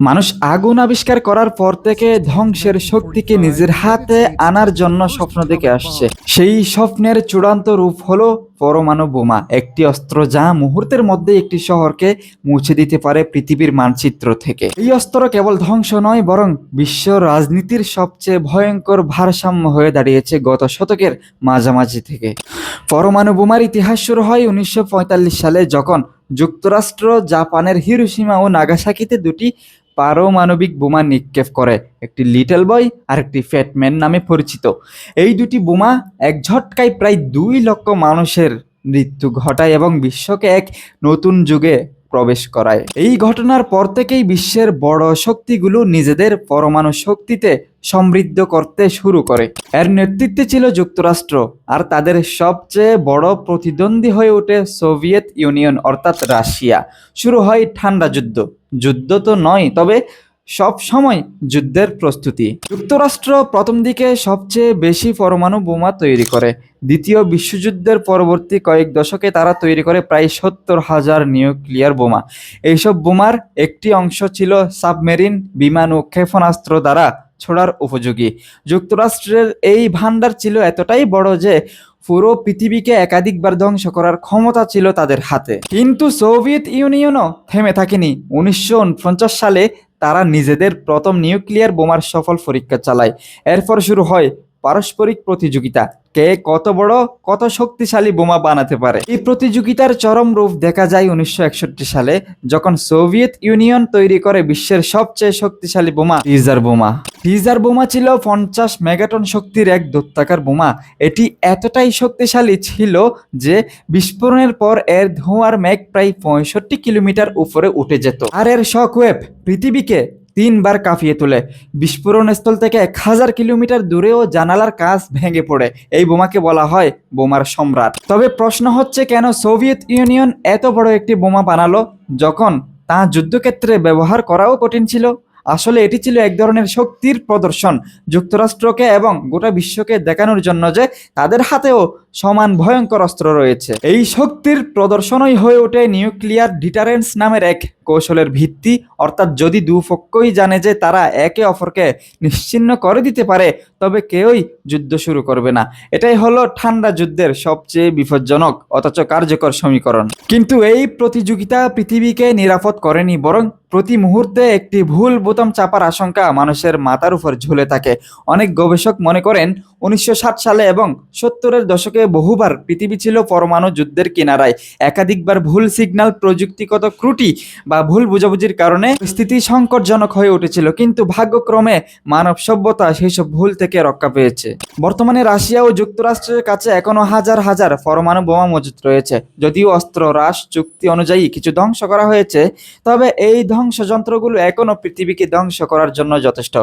মানুষ আগুন আবিষ্কার করার পর থেকে ধ্বংসের শক্তিকে নিজের হাতে আনার জন্য স্বপ্ন দেখে আসছে। সেই স্বপ্নের চূড়ান্ত রূপ হলো পরমাণু বোমা, একটি অস্ত্র যা মুহূর্তের মধ্যে একটি শহরকে মুছে দিতে পারে পৃথিবীর মানচিত্র থেকে। এই অস্ত্র কেবল ধ্বংস নয়, বরং বিশ্ব রাজনীতির সবচেয়ে ভয়ঙ্কর ভারসাম্য হয়ে দাঁড়িয়েছে গত শতকের মাঝামাঝি থেকে। পরমাণু বোমার ইতিহাস শুরু হয় উনিশশো পঁয়তাল্লিশ সালে, যখন যুক্তরাষ্ট্র, জাপানের হিরোসীমা ও নাগাসাকিতে দুটি পারমাণবিক বোমা নিক্ষেপ করে। একটি লিটল বয় আর একটি ফ্যাটম্যান নামে পরিচিত। এই দুটি বোমা এক ঝটকায় প্রায় দুই লক্ষ মানুষের মৃত্যু ঘটায় এবং বিশ্বকে এক নতুন যুগে প্রবেশ করায়। এই ঘটনার পর থেকেই বিশ্বের বড় শক্তিগুলো নিজেদের পরমাণু শক্তিতে সমৃদ্ধ করতে শুরু করে। এর নেতৃত্বে ছিল যুক্তরাষ্ট্র, আর তাদের সবচেয়ে বড় প্রতিদ্বন্দ্বী হয়ে ওঠে সোভিয়েত ইউনিয়ন, অর্থাৎ রাশিয়া। শুরু হয় ঠান্ডা যুদ্ধ। যুদ্ধ তো নয়, তবে সব সময় যুদ্ধের প্রস্তুতি। যুক্তরাষ্ট্র প্রথম দিকে সবচেয়ে বেশি পরমাণু বোমা তৈরি করে। দ্বিতীয় বিশ্বযুদ্ধের পরবর্তী কয়েক দশকে তারা তৈরি করে প্রায় সত্তর হাজার নিউক্লিয়ার বোমা। এইসব বোমার একটি অংশ ছিল সাবমেরিন বিমান ও ক্ষেপণাস্ত্র দ্বারা ছোড়ার উপযোগী। যুক্তরাষ্ট্রের এই ভান্ডার ছিল এতটাই বড় যে পুরো পৃথিবীকে একাধিকবার ধ্বংস করার ক্ষমতা ছিল তাদের হাতে। কিন্তু সোভিয়েত ইউনিয়নও থেমে থাকেনি। উনিশশো উনপঞ্চাশ সালে তারা নিজেদের প্রথম নিউক্লিয়ার বোমার সফল পরীক্ষা চালায়। এরপর শুরু হয় পারস্পরিক প্রতিযোগিতা। কে কত বড়, কত শক্তিশালী বোমা বানাতে পারে? এই প্রতিযোগিতার চরম রূপ দেখা যায় উনিশশো একষট্টি সালে, যখন সোভিয়েত ইউনিয়ন তৈরি করে বিশ্বের সবচেয়ে শক্তিশালী বোমা টিজার বোমা। টিজার বোমা ছিল পঞ্চাশ মেগাটন শক্তির এক দত্তাকার বোমা। এটি এতটাই শক্তিশালী ছিল যে বিস্ফোরণের পর এর ধোঁয়ার মেঘ প্রায় পঁয়ষট্টি কিলোমিটার উপরে উঠে যেত। আর এর শকওয়েভ পৃথিবীকে তিনবার কাঁপিয়ে তোলে। বিস্ফোরণ স্থল থেকে এক হাজার কিলোমিটার দূরেও জানালার কাঁচ ভেঙে পড়ে। এই বোমাকে বলা হয় বোমার সম্রাট। তবে প্রশ্ন হচ্ছে কেন সোভিয়েত ইউনিয়ন এত বড় একটি বোমা বানালো, যখন তা যুদ্ধক্ষেত্রে ব্যবহার করাও কঠিন ছিল? আসলে এটি ছিল এক ধরনের শক্তির প্রদর্শন, যুক্তরাষ্ট্রকে এবং গোটা বিশ্বকে দেখানোর জন্য যে তাদের হাতেও সমান ভয়ঙ্কর অস্ত্র রয়েছে। এই শক্তির প্রদর্শনই হয়ে ওঠে নিউক্লিয়ার ডিটারেন্স নামের এক কৌশলের ভিত্তি। অর্থাৎ যদি দুপক্ষই জানে যে তারা একে অপরকে নিশ্চিহ্ন করে দিতে পারে, তবে কেউই যুদ্ধ শুরু করবে না। এটাই হলো ঠান্ডা যুদ্ধের সবচেয়ে বিপজ্জনক, অথচ কার্যকর সমীকরণ। কিন্তু এই প্রতিযোগিতা পৃথিবীকে নিরাপদ করেনি, বরং প্রতি মুহূর্তে একটি ভুল বোতাম চাপার আশঙ্কা মানুষের মাথার উপর ঝুলে থাকে। অনেক গবেষক মনে করেন, উনিশশো সালে এবং সত্তরের দশকে বহুবার পৃথিবী ছিল পরমাণু যুদ্ধের কিনারায়। একাধিকবার ভুল সিগন্যাল, প্রযুক্তিগত ত্রুটি বা ভুল বুঝাবুঝির কারণে স্থিতি সংকটজনক হয়ে উঠেছিল, কিন্তু ভাগ্যক্রমে মানব সভ্যতা সেই সব ভুল থেকে রক্ষা পেয়েছে। বর্তমানে রাশিয়া ও যুক্তরাষ্ট্রের কাছে এখনও হাজার হাজার পরমাণু বোমা মজুত রয়েছে। যদিও অস্ত্র হ্রাস চুক্তি অনুযায়ী কিছু ধ্বংস করা হয়েছে, তবে এই ধ্বংস যন্ত্রগুলো এখনও পৃথিবীকে ধ্বংস করার জন্য যথেষ্ট।